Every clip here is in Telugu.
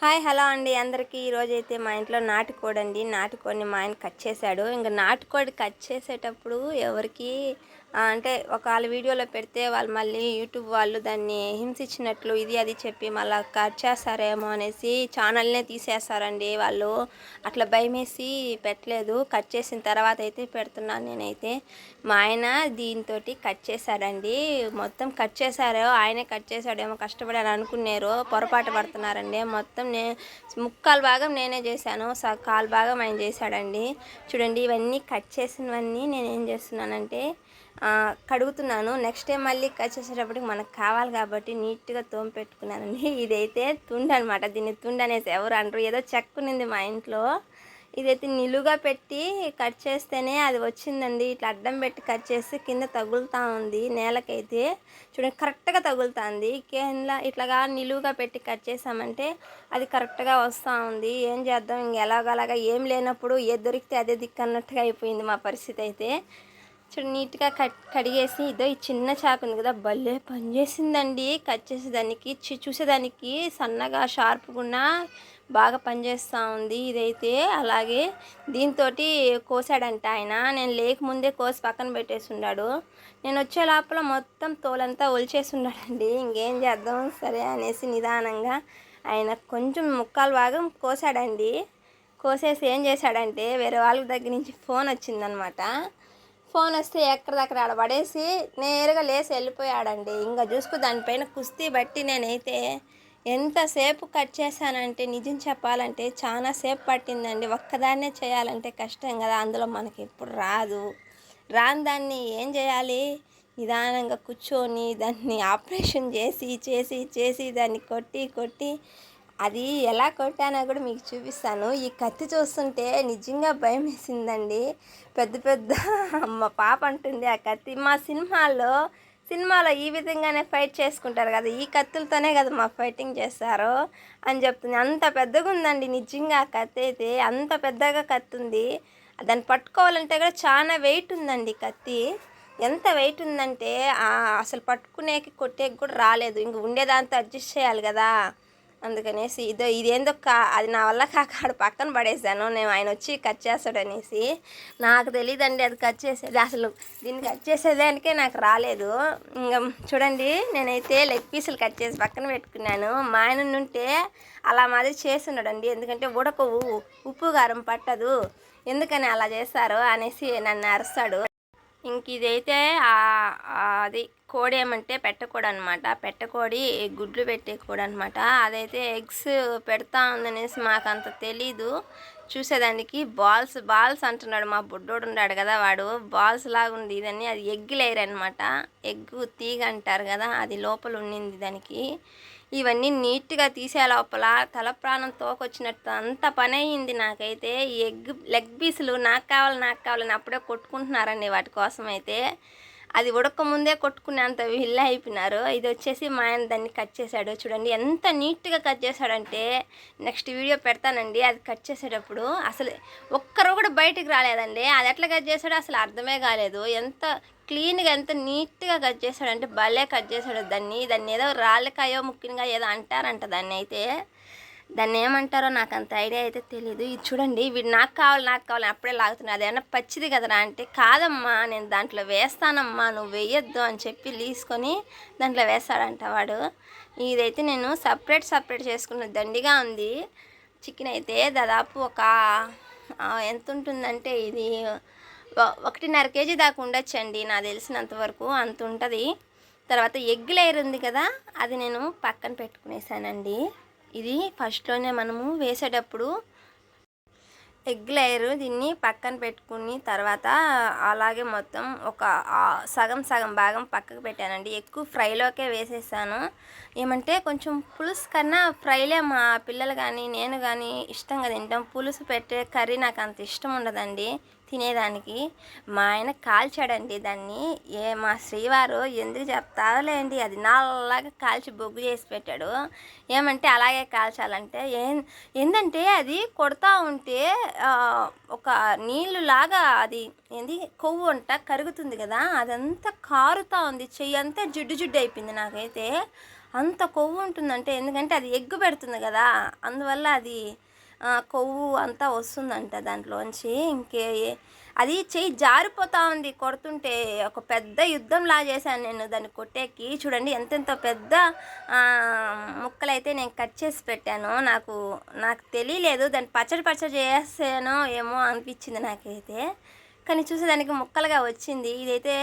హాయ్ హలో అండి. అందరికీ ఈరోజు అయితే మా ఇంట్లో నాటుకోడి అండి నాటుకోడిని మా ఆయన కట్ చేశాడు. ఇంకా నాటుకోడి కట్ చేసేటప్పుడు ఎవరికి అంటే ఒకవేళ వీడియోలో పెడితే వాళ్ళు మళ్ళీ యూట్యూబ్ వాళ్ళు దాన్ని హింసించినట్లు ఇది అది చెప్పి మళ్ళీ కట్ చేస్తారేమో అనేసి ఛానల్నే తీసేస్తారండి వాళ్ళు. అట్లా భయమేసి పెట్టలేదు. కట్ చేసిన తర్వాత అయితే పెడుతున్నాను నేనైతే. మా ఆయన దీంతో కట్ చేశాడండి మొత్తం కట్ చేశారో. ఆయనే కట్ చేశాడేమో కష్టపడి అని అనుకున్నారు. పొరపాటు పడుతున్నారండి. మొత్తం నే ముక్కాలు భాగం నేనే చేశాను. స కాలు భాగం ఆయన చేశాడండి. చూడండి ఇవన్నీ కట్ చేసినవన్నీ నేను ఏం చేస్తున్నానంటే కడుగుతున్నాను. నెక్స్ట్ టైం మళ్ళీ కట్ చేసేటప్పటికి మనకు కావాలి కాబట్టి నీట్గా తోమి పెట్టుకున్నానండి. ఇదైతే తుండ అనమాట దీన్ని తుండ అనేసి ఎవరు అంటారు ఏదో చెక్కునింది మా ఇంట్లో. ఇదైతే నిలువుగా పెట్టి కట్ చేస్తేనే అది వచ్చిందండి. ఇట్లా అడ్డం పెట్టి కట్ చేస్తే కింద తగులుతూ ఉంది. నేలకైతే చూడండి కరెక్ట్గా తగులుతుంది. కింద ఇట్లాగా నిలువుగా పెట్టి కట్ చేసామంటే అది కరెక్ట్గా వస్తూ ఉంది. ఏం చేద్దాం? ఇంక ఎలాగలాగా ఏం లేనప్పుడు ఏది దొరికితే అదే దిక్కు అన్నట్టుగా అయిపోయింది మా పరిస్థితి అయితే. చూడు నీట్గా కట్ కడిగేసి ఇదో ఈ చిన్న చాకు ఉంది కదా భలే పనిచేసిందండి కట్ చేసేదానికి చూసేదానికి సన్నగా షార్ప్గా బాగా పనిచేస్తూ ఉంది ఇదైతే. అలాగే దీంతో కోసాడంట ఆయన. నేను లేకముందే కోసి పక్కన పెట్టేసి ఉన్నాడు నేను వచ్చే లోపల మొత్తం తోలంతా ఒలిచేసి ఉన్నాడండి ఇంకేం చేద్దాం? సరే అనేసి నిదానంగా ఆయన కొంచెం ముక్కాలు భాగం కోసాడండి. కోసేసి ఏం చేశాడంటే వేరే వాళ్ళ దగ్గర నుంచి ఫోన్ వచ్చిందనమాట. ఫోన్ వస్తే ఎక్కడిదక్కడ ఆడ పడేసి నేరుగా లేచి వెళ్ళిపోయాడండి. ఇంకా చూసుకో దానిపైన కుస్తీ బట్టి నేనైతే ఎంతసేపు కట్ చేశానంటే నిజం చెప్పాలంటే చాలా సేపు పట్టిందండి. ఒక్కదాన్నే చేయాలంటే కష్టం కదా. అందులో మనకి ఎప్పుడు రాదు. రాని దాన్ని ఏం చేయాలి? నిదానంగా కూర్చొని దాన్ని ఆపరేషన్ చేసి చేసి చేసి దాన్ని కొట్టి కొట్టి అది ఎలా కొట్టానో కూడా మీకు చూపిస్తాను. ఈ కత్తి చూస్తుంటే నిజంగా భయం వేసిందండి. పెద్ద పెద్ద మా పాప అంటుంది ఆ కత్తి. మా సినిమాల్లో సినిమాలో ఈ విధంగానే ఫైట్ చేసుకుంటారు కదా ఈ కత్తులతోనే కదా మా ఫైటింగ్ చేస్తారు అని చెప్తుంది. అంత పెద్దగా ఉందండి నిజంగా ఆ కత్తి అయితే. అంత పెద్దగా కత్తి ఉంది. దాన్ని పట్టుకోవాలంటే కూడా చాలా వెయిట్ ఉందండి కత్తి. ఎంత వెయిట్ ఉందంటే అసలు పట్టుకునేకి కొట్టేకి కూడా రాలేదు. ఇంక ఉండేదాంతో అడ్జస్ట్ చేయాలి కదా. అందుకనేసి ఇదో ఇదేందో కా అది నా వల్ల కాక ఆడ పక్కన పడేసాను నేను ఆయన వచ్చి కట్ చేస్తాడు అనేసి నాకు తెలియదండి అది కట్ చేసేది. అసలు దీన్ని కట్ చేసేదానికే నాకు రాలేదు. ఇంకా చూడండి నేనైతే లెగ్ పీసులు కట్ చేసి పక్కన పెట్టుకున్నాను. మా ఆయన ఉంటే అలా మాదిరి చేస్తున్నాడండి. ఎందుకంటే ఉడకవు ఉప్పు కారం పట్టదు. ఎందుకని అలా చేస్తారు అనేసి నన్ను అరుస్తాడు. ఇంక ఇదైతే అది కోడి ఏమంటే పెట్టకోడి అనమాట పెట్టకోడి గుడ్లు పెట్టే కోడి అనమాట అదైతే ఎగ్స్ పెడతా ఉందనేసి మాకు అంత తెలీదు. చూసేదానికి బాల్స్ బాల్స్ అంటున్నాడు మా బుడ్డోడు ఉన్నాడు కదా వాడు. బాల్స్ లాగా ఉంది ఇదని అది ఎగ్ ఎగ్గు అనమాట తీగ అంటారు కదా అది లోపల ఉండింది దానికి. ఇవన్నీ నీట్గా తీసే లోపల తల ప్రాణం తోకొచ్చినట్టు అంత పని అయ్యింది నాకైతే ఎగ్ లెగ్ పీసులు నాకు కావాలి నాకు కావాలని అప్పుడే కొట్టుకుంటున్నారండి వాటి కోసం అయితే అది ఉడక ముందే కొట్టుకునేంత వీళ్ళే అయిపోయినారు. ఇది వచ్చేసి మా ఆయన దాన్ని కట్ చేశాడు. చూడండి ఎంత నీట్గా కట్ చేశాడంటే నెక్స్ట్ వీడియో పెడతానండి. అది కట్ చేసేటప్పుడు అసలు ఒక్కరు కూడా బయటికి రాలేదండి. అది ఎట్లా కట్ చేశాడో అసలు అర్థమే కాలేదు. ఎంత క్లీన్గా ఎంత నీట్గా కట్ చేశాడంటే భలే కట్ చేశాడు దాన్ని. దాన్ని ఏదో రాళ్ళకాయో ముఖ్యంగా ఏదో అంటారంట దాన్ని అయితే. దాన్ని ఏమంటారో నాకు అంత ఐడియా అయితే తెలియదు ఇది చూడండి వీడు నాకు కావాలి నాకు కావాలి అప్పుడే లాగుతున్నా. అదేమన్నా పచ్చిది కదరా అంటే కాదమ్మా నేను దాంట్లో వేస్తానమ్మా నువ్వు వేయొద్దు అని చెప్పి తీసుకొని దాంట్లో వేస్తాడంట వాడు. ఇదైతే నేను సపరేట్ సపరేట్ చేసుకున్న దండిగా ఉంది. చికెన్ అయితే దాదాపు ఒక ఎంత ఉంటుందంటే ఇది ఒకటిన్నర కేజీ దాకా ఉండొచ్చండి నాకు తెలిసినంత వరకు అంత ఉంటుంది తర్వాత ఎగ్ లేయర్ ఉంది కదా అది నేను పక్కన పెట్టుకునేసానండి. ఇది ఫస్ట్లోనే మనము వేసేటప్పుడు ఎగ్ లేయర్ దీన్ని పక్కన పెట్టుకుని తర్వాత అలాగే మొత్తం ఒక సగం సగం భాగం పక్కకు పెట్టానండి. ఎక్కువ ఫ్రైలోకే వేసేసాను. ఏమంటే కొంచెం పులుసు కన్నా ఫ్రైలే మా పిల్లలు కానీ నేను కానీ ఇష్టంగా తింటాం. పులుసు పెట్టే కర్రీ నాకు అంత ఇష్టం ఉండదండి. తినేదానికి మా ఆయన కాల్చాడండి దాన్ని. ఏ మా శ్రీవారు ఎందుకు చెప్తాలేండి అది నల్లగా కాల్చి బొగ్గు చేసి పెట్టాడు. ఏమంటే అలాగే కాల్చాలంటే ఏం ఏంటంటే అది కొడతా ఉంటే ఒక నీళ్ళు లాగా అది ఏంది కొవ్వు అంట కరుగుతుంది కదా అదంతా కారుతా ఉంది. చెయ్యి అంతా జిడ్డు జిడ్డు అయిపోయింది నాకైతే. అంత కొవ్వు ఉంటుందంటే ఎందుకంటే అది ఎగ్గు పెడుతుంది కదా అందువల్ల అది కొవ్వు అంతా వస్తుందంట దాంట్లోంచి. ఇంకే అది చెయ్యి జారిపోతా ఉంది. కొడుతుంటే ఒక పెద్ద యుద్ధంలా చేశాను నేను దాన్ని కొట్టేకి. చూడండి ఎంతెంత పెద్ద ముక్కలైతే నేను కట్ చేసి పెట్టాను. నాకు నాకు తెలియలేదు దాన్ని పచ్చడి పచ్చడి చేసానో ఏమో అనిపించింది నాకైతే. కానీ చూసేదానికి ముక్కలుగా వచ్చింది. ఇదైతే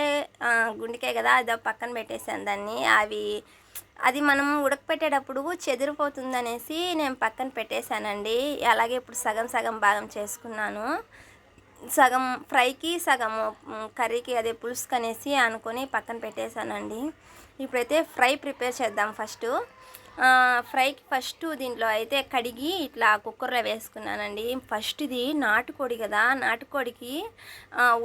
ఆ, గుండెకాయ కదా అదో పక్కన పెట్టేశాను దాన్ని. అవి అది మనం ఉడకపెట్టేటప్పుడు చెదిరిపోతుంది అనేసి నేను పక్కన పెట్టేశానండి. అలాగే ఇప్పుడు సగం సగం భాగం చేసుకున్నాను. సగం ఫ్రైకి సగం కర్రీకి అదే పులుసుకు అనేసి అనుకొని పక్కన పెట్టేశానండి. ఇప్పుడైతే ఫ్రై ప్రిపేర్ చేద్దాం ఫస్ట్. ఫ్రైకి ఫస్ట్ దీంట్లో అయితే కడిగి ఇట్లా కుక్కర్లో వేసుకున్నానండి. ఫస్ట్ ఇది నాటుకోడి కదా నాటుకోడికి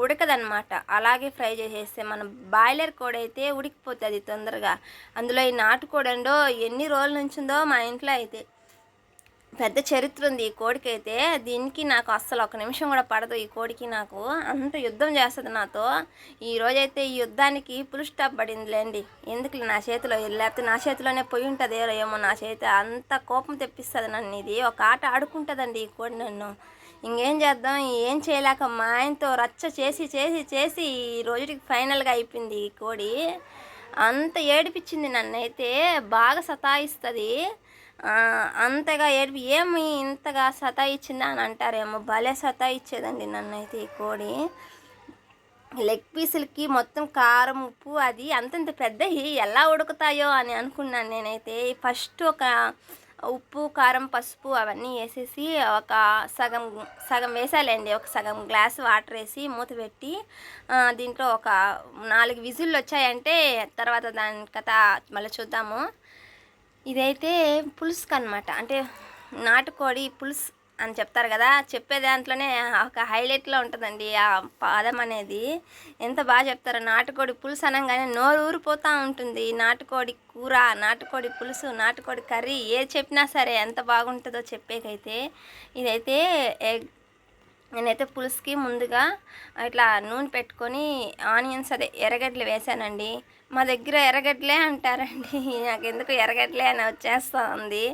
ఉడకదనమాట అలాగే ఫ్రై చేసేస్తే మన బాయిలర్ కోడి అయితే ఉడికిపోతుంది తొందరగా. అందులో ఈ నాటుకోడి అండో ఎన్ని రోజుల నుంచిందో మా ఇంట్లో అయితే. పెద్ద చరిత్ర ఉంది ఈ కోడికి అయితే దీనికి నాకు అస్సలు ఒక నిమిషం కూడా పడదు ఈ కోడికి నాకు. అంత యుద్ధం చేస్తుంది నాతో. ఈ రోజైతే ఈ యుద్ధానికి పుల్ స్టాప్ పడిందిలేండి. ఎందుకు నా చేతిలో లేకపోతే నా చేతిలోనే పోయి ఉంటుంది ఏమో నా చేతి. అంత కోపం తెప్పిస్తుంది నన్ను ఇది. ఒక ఆట ఆడుకుంటుందండి ఈ కోడి నన్ను. ఇంకేం చేద్దాం? ఏం చేయలేక మా ఆయనతో రచ్చ చేసి చేసి చేసి ఈ రోజుకి ఫైనల్గా అయిపోయింది ఈ కోడి. అంత ఏడిపించింది నన్నైతే. బాగా సతాయిస్తుంది. అంతగా ఏడిపి ఏమి ఇంతగా సతాయిచ్చిందా అని అంటారేమో. భలే సతాయిచ్చేదండి నన్నైతే ఈ కోడి. లెగ్ పీసులకి మొత్తం కారం ఉప్పు అది అంతంత పెద్దవి ఎలా ఉడుకుతాయో అని అనుకున్నాను నేనైతే. ఫస్ట్ ఒక ఉప్పు కారం పసుపు అవన్నీ వేసేసి ఒక సగం సగం వేసాలండి. ఒక సగం గ్లాస్ వాటర్ వేసి మూత పెట్టి దీంట్లో ఒక నాలుగు విజిల్లు వచ్చాయంటే తర్వాత దాని కథ మళ్ళీ చూద్దాము. ఇదైతే పులుసుకు అనమాట అంటే నాటుకోడి పులుసు అని చెప్తారు కదా చెప్పే దాంట్లోనే ఒక హైలైట్లో ఉంటుందండి ఆ పదం అనేది. ఎంత బాగా చెప్తారో నాటుకోడి పులుసు అనగానే నోరు ఊరిపోతూ ఉంటుంది. నాటుకోడి కూర నాటుకోడి పులుసు నాటుకోడి కర్రీ ఏది చెప్పినా సరే ఎంత బాగుంటుందో చెప్పేకైతే ఇదైతే ఎగ్ నేనైతే పులుసుకి ముందుగా ఇట్లా నూనె పెట్టుకొని ఆనియన్స్ అదే ఎర్రగడ్డలు వేసానండి. మా దగ్గర ఎర్రగడ్డలే అంటారండి. నాకు ఎందుకు ఎర్రగడ్డలే అని వచ్చేస్తూ ఉంది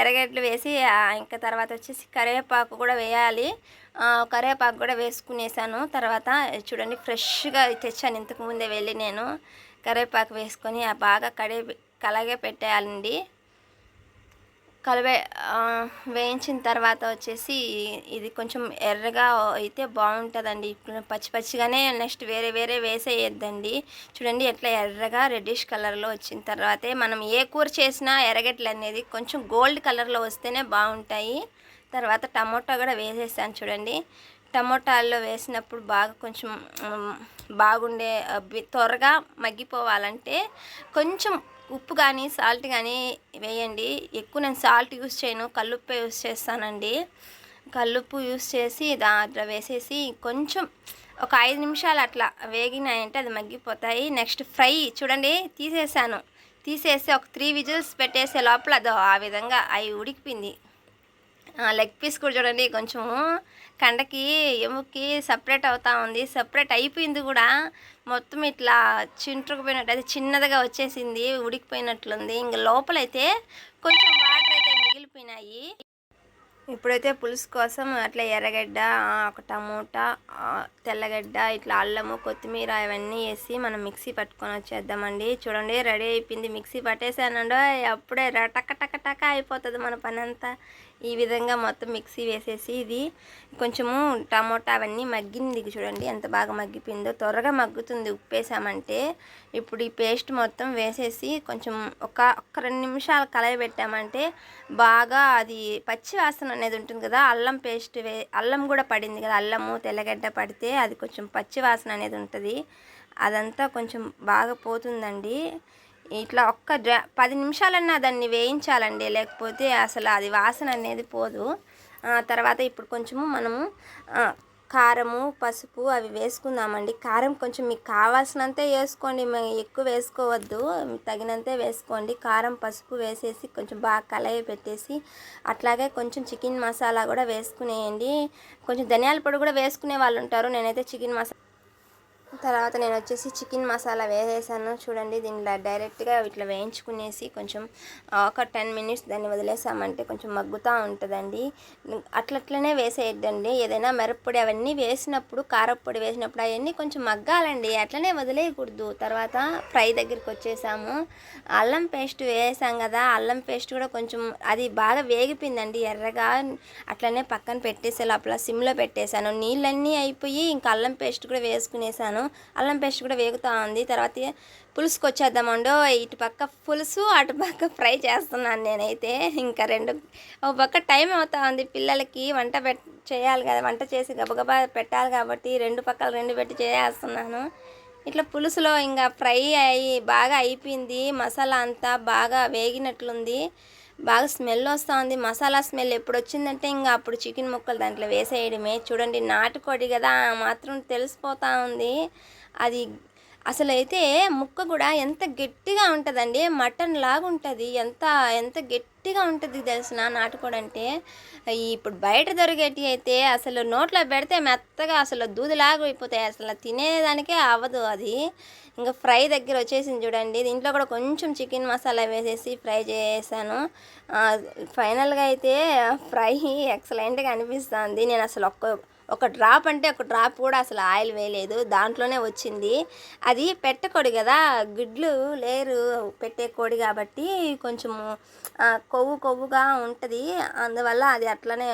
ఎర్రగడ్డలు వేసి ఇంకా తర్వాత వచ్చేసి కరివేపాకు కూడా వేయాలి. కరివేపాకు కూడా వేసుకునేసాను. తర్వాత చూడండి ఫ్రెష్గా తెచ్చాను. ఇంతకు ముందే వెళ్ళి నేను కరివేపాకు వేసుకొని బాగా కడే కలాగే పెట్టేయాలండి కలివే వేయించిన తర్వాత వచ్చేసి ఇది కొంచెం ఎర్రగా అయితే బాగుంటుందండి. ఇప్పుడు పచ్చి పచ్చిగానే నెక్స్ట్ వేరే వేరే వేసేయద్దండి. చూడండి ఎట్లా ఎర్రగా రెడ్డిష్ కలర్లో వచ్చిన తర్వాతే మనం ఏ కూర చేసినా ఎర్రగడ్డలు అనేది కొంచెం గోల్డ్ కలర్లో వస్తేనే బాగుంటాయి. తర్వాత టమోటా కూడా వేసేసాను చూడండి. టమోటాల్లో వేసినప్పుడు బాగా కొంచెం బాగుండే త్వరగా మగ్గిపోవాలంటే కొంచెం ఉప్పు కానీ సాల్ట్ కానీ వేయండి. ఎక్కువ నేను సాల్ట్ యూస్ చేయను. కల్లుప్పే యూస్ చేస్తానండి. కల్లుప్పు యూస్ చేసి దాంట్లో వేసేసి కొంచెం ఒక ఐదు నిమిషాలు అట్లా వేగినాయంటే అది మగ్గిపోతాయి. నెక్స్ట్ ఫ్రై చూడండి తీసేసాను. తీసేసి ఒక త్రీ విజిల్స్ పెట్టేసే లోపల అదో ఆ విధంగా అవి ఉడికిపోయింది. లెగ్ పీస్ కూడా చూడండి కొంచెం కండకి ఎముక్కి సపరేట్ అవుతా ఉంది. సపరేట్ అయిపోయింది కూడా. మొత్తం ఇట్లా చింటుకుపోయినట్టు అది చిన్నదిగా వచ్చేసింది ఉడికిపోయినట్లుంది. ఇంక లోపలైతే కొంచెం వాటర్ అయితే మిగిలిపోయినాయి. ఇప్పుడైతే పులుసు కోసం అట్లా ఎర్రగడ్డ ఒక టమోటా తెల్లగడ్డ ఇట్లా అల్లము కొత్తిమీర ఇవన్నీ వేసి మనం మిక్సీ పట్టుకొని వచ్చేద్దామండి. చూడండి రెడీ అయిపోయింది. మిక్సీ పట్టేసానండో అప్పుడే టక టక టక అయిపోతుంది మన పని అంతా ఈ విధంగా మొత్తం మిక్సీ వేసేసి ఇది కొంచెము టమోటా అవన్నీ మగ్గింది చూడండి ఎంత బాగా మగ్గిపోయిందో. త్వరగా మగ్గుతుంది ఉప్పేసామంటే ఇప్పుడు ఈ పేస్ట్ మొత్తం వేసేసి కొంచెం ఒక ఒక్క రెండు నిమిషాలు కలయి పెట్టామంటే బాగా అది పచ్చి వాసన అనేది ఉంటుంది కదా అల్లం పేస్ట్ వే అల్లం కూడా పడింది కదా అల్లము తెల్లగడ్డ పడితే అది కొంచెం పచ్చి వాసన అనేది ఉంటుంది. అదంతా కొంచెం బాగా పోతుందండి. ఇట్లా ఒక్క డ్రా పది నిమిషాలన్నా దాన్ని వేయించాలండి. లేకపోతే అసలు అది వాసన అనేది పోదు. తర్వాత ఇప్పుడు కొంచెము మనము కారము పసుపు అవి వేసుకుందామండి. కారం కొంచెం మీకు కావాల్సినంతే వేసుకోండి. ఎక్కువ వేసుకోవద్దు. తగినంతే వేసుకోండి. కారం పసుపు వేసేసి కొంచెం బాగా కలయి పెట్టేసి అట్లాగే కొంచెం చికెన్ మసాలా కూడా వేసుకునేయండి. కొంచెం ధనియాల పొడి కూడా వేసుకునే వాళ్ళు ఉంటారు. నేనైతే చికెన్ మసాలా తర్వాత నేను వచ్చేసి చికెన్ మసాలా వేసేసాను. చూడండి దీనిలో డైరెక్ట్గా ఇట్లా వేయించుకునేసి కొంచెం ఒక టెన్ మినిట్స్ దాన్ని వదిలేసామంటే కొంచెం మగ్గుతూ ఉంటుందండి. అట్లట్లనే వేసేయద్దండి. ఏదైనా మిరప్పొడి అవన్నీ వేసినప్పుడు కారప్పొడి వేసినప్పుడు అవన్నీ కొంచెం మగ్గాలండి. అట్లనే వదిలేయకూడదు. తర్వాత ఫ్రై దగ్గరికి వచ్చేసాము. అల్లం పేస్ట్ వేసాం కదా అల్లం పేస్ట్ కూడా కొంచెం అది బాగా వేగిపోయిందండి ఎర్రగా. అట్లనే పక్కన పెట్టేసే లోపల సిమ్లో పెట్టేశాను నీళ్ళన్నీ అయిపోయి ఇంకా అల్లం పేస్ట్ కూడా వేసుకునేసాను. అల్లం పేస్ట్ కూడా వేగుతూ ఉంది. తర్వాత పులుసుకు వచ్చేద్దామండో ఇటు పక్క పులుసు అటు పక్క ఫ్రై చేస్తున్నాను నేనైతే. ఇంకా రెండు ఒక పక్క టైం అవుతా ఉంది పిల్లలకి వంట పెట్ చేయాలి కదా వంట చేసి గబగబా పెట్టాలి కాబట్టి రెండు పక్కలు రెండు పెట్టి చేస్తున్నాను ఇట్లా పులుసులో ఇంకా ఫ్రై అయ్యి బాగా అయిపోయింది. మసాలా అంతా బాగా వేగినట్లుంది. బాగా స్మెల్ వస్తూ ఉంది మసాలా స్మెల్ ఎప్పుడు వచ్చిందంటే ఇంకా అప్పుడు చికెన్ ముక్కలు దాంట్లో వేసేయడమే. చూడండి నాటుకోడి కదా మాత్రం తెలిసిపోతూ ఉంది. అది అసలు అయితే ముక్క కూడా ఎంత గట్టిగా ఉంటుందండి మటన్ లాగా ఉంటుంది ఎంత ఎంత గట్టిగా ఉంటుంది తెలిసిన నాటుకోడి అంటే ఇప్పుడు బయట దొరికేటి అయితే అసలు నోట్లో పెడితే మెత్తగా అసలు దూదిలాగా అయిపోతాయి. అసలు తినేదానికే అవ్వదు అది. ఇంకా ఫ్రై దగ్గర వచ్చేసింది చూడండి. దీంట్లో కూడా కొంచెం చికెన్ మసాలా వేసేసి ఫ్రై చేసాను. ఫైనల్గా అయితే ఫ్రై ఎక్సలెంట్గా అనిపిస్తుంది. నేను అసలు ఒక్క ఒక డ్రాప్ అంటే ఒక డ్రాప్ కూడా అసలు ఆయిల్ వేయలేదు. దాంట్లోనే వచ్చింది. అది పెట్టకోడి కదా. గుడ్లు లేరు. పెట్టే కోడి కాబట్టి కొంచెము కొవ్వు కొవ్వుగా ఉంటుంది. అందువల్ల అది అట్లనే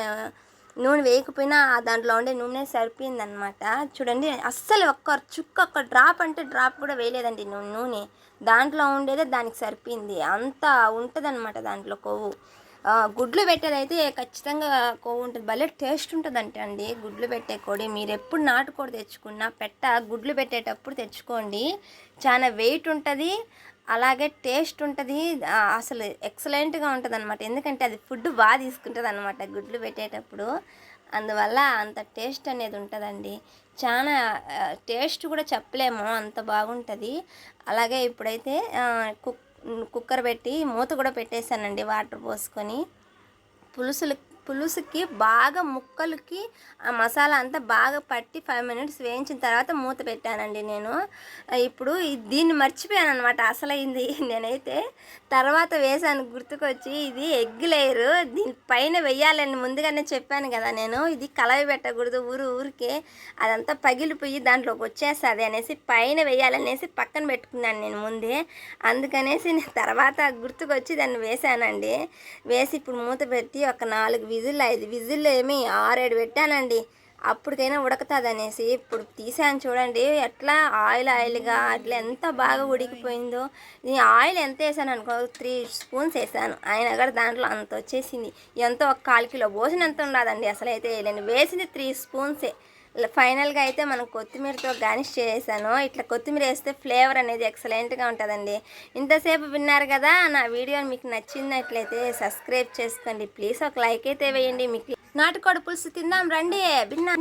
నూనె వేయకపోయినా దాంట్లో ఉండే నూనె సరిపోయింది అనమాట చూడండి అస్సలు ఒక్క చుక్క ఒక్క డ్రాప్ అంటే డ్రాప్ కూడా వేయలేదండి నూనె. దాంట్లో ఉండేదే దానికి సరిపోయింది. అంత ఉంటుంది దాంట్లో కొవ్వు. గుడ్లు పెట్టేదైతే ఖచ్చితంగా కొవ్వు ఉంటుంది. భలే టేస్ట్ ఉంటుందంటే అండి. గుడ్లు పెట్టే కోడి మీరు ఎప్పుడు నాటుకోడి తెచ్చుకున్నా పెట్ట గుడ్లు పెట్టేటప్పుడు తెచ్చుకోండి. చాలా వెయిట్ ఉంటుంది అలాగే టేస్ట్ ఉంటుంది అసలు ఎక్సలెంట్గా ఉంటుంది అనమాట ఎందుకంటే అది ఫుడ్ బాగా తీసుకుంటుంది అనమాట గుడ్లు పెట్టేటప్పుడు. అందువల్ల అంత టేస్ట్ అనేది ఉంటుందండి. చాలా టేస్ట్ కూడా చెప్పలేము అంత బాగుంటుంది. అలాగే ఇప్పుడైతే కుక్ కుక్కర్ పెట్టి మూత కూడా పెట్టేశానండి వాటర్ పోసుకొని. పులుసులు పులుసుకి బాగా ముక్కలకి ఆ మసాలా అంతా బాగా పట్టి ఫైవ్ మినిట్స్ వేయించిన తర్వాత మూత పెట్టానండి నేను. ఇప్పుడు దీన్ని మర్చిపోయాను అనమాట అసలైంది. నేనైతే తర్వాత వేసాను గుర్తుకొచ్చి ఇది ఎగ్ లేయరు. దీని పైన వెయ్యాలని ముందుగానే చెప్పాను కదా నేను. ఇది కలవి పెట్టకూడదు ఊరు ఊరికే. అదంతా పగిలిపోయి దాంట్లోకి వచ్చేస్తుంది అనేసి పైన వేయాలనేసి పక్కన పెట్టుకున్నాను నేను ముందే. అందుకనేసి నేను తర్వాత గుర్తుకొచ్చి దాన్ని వేసానండి వేసి ఇప్పుడు మూత పెట్టి ఒక నాలుగు విజిల్ ఐదు విజిల్ ఏమి ఆరేడు పెట్టానండి. అప్పటికైనా ఉడకతుంది అనేసి ఇప్పుడు తీసాను చూడండి ఎట్లా ఆయిల్ ఆయిల్గా అట్లా ఎంత బాగా ఉడికిపోయిందో. నేను ఆయిల్ ఎంత వేసాను అనుకో త్రీ స్పూన్స్ వేసాను. అయినా కూడా దాంట్లో అంత వచ్చేసింది. ఎంతో ఒక కాలు కిలో పోసినంత ఉండదండి అసలు అయితే వేయలేను వేసింది త్రీ స్పూన్సే ఫైనల్గా అయితే మనం కొత్తిమీరతో గార్నిష్ చేసాను. ఇట్లా కొత్తిమీర వేస్తే ఫ్లేవర్ అనేది ఎక్సలెంట్గా ఉంటుందండి. ఇంతసేపు విన్నారు కదా నా వీడియో మీకు నచ్చినట్లయితే సబ్స్క్రైబ్ చేసుకోండి. ప్లీజ్ ఒక లైక్ అయితే వేయండి. మీకు నాటుకోడి పులుసు తిందాం రండి. భిన్న.